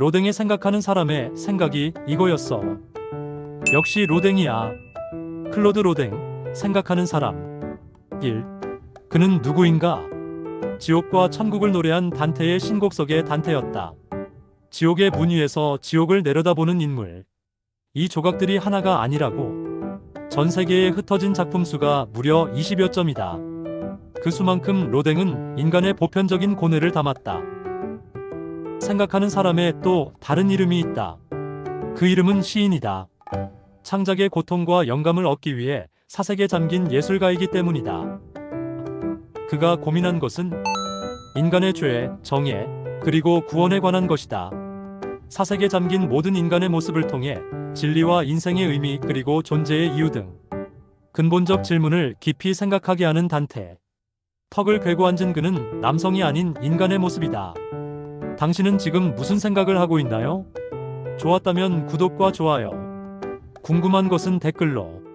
로댕이 생각하는 사람의 생각이 이거였어. 역시 로댕이야. 클로드 로댕, 생각하는 사람. 1. 그는 누구인가? 지옥과 천국을 노래한 단테의 신곡 속의 단테였다. 지옥의 문 위에서 지옥을 내려다보는 인물. 이 조각들이 하나가 아니라고. 전 세계에 흩어진 작품 수가 무려 20여 점이다. 그 수만큼 로댕은 인간의 보편적인 고뇌를 담았다. 생각하는 사람의 또 다른 이름이 있다. 그 이름은 시인이다. 창작의 고통과 영감을 얻기 위해 사색에 잠긴 예술가이기 때문이다. 그가 고민한 것은 인간의 죄, 정예, 그리고 구원에 관한 것이다. 사색에 잠긴 모든 인간의 모습을 통해 진리와 인생의 의미 그리고 존재의 이유 등 근본적 질문을 깊이 생각하게 하는 단테. 턱을 괴고 앉은 그는 남성이 아닌 인간의 모습이다. 당신은 지금 무슨 생각을 하고 있나요? 좋았다면 구독과 좋아요. 궁금한 것은 댓글로.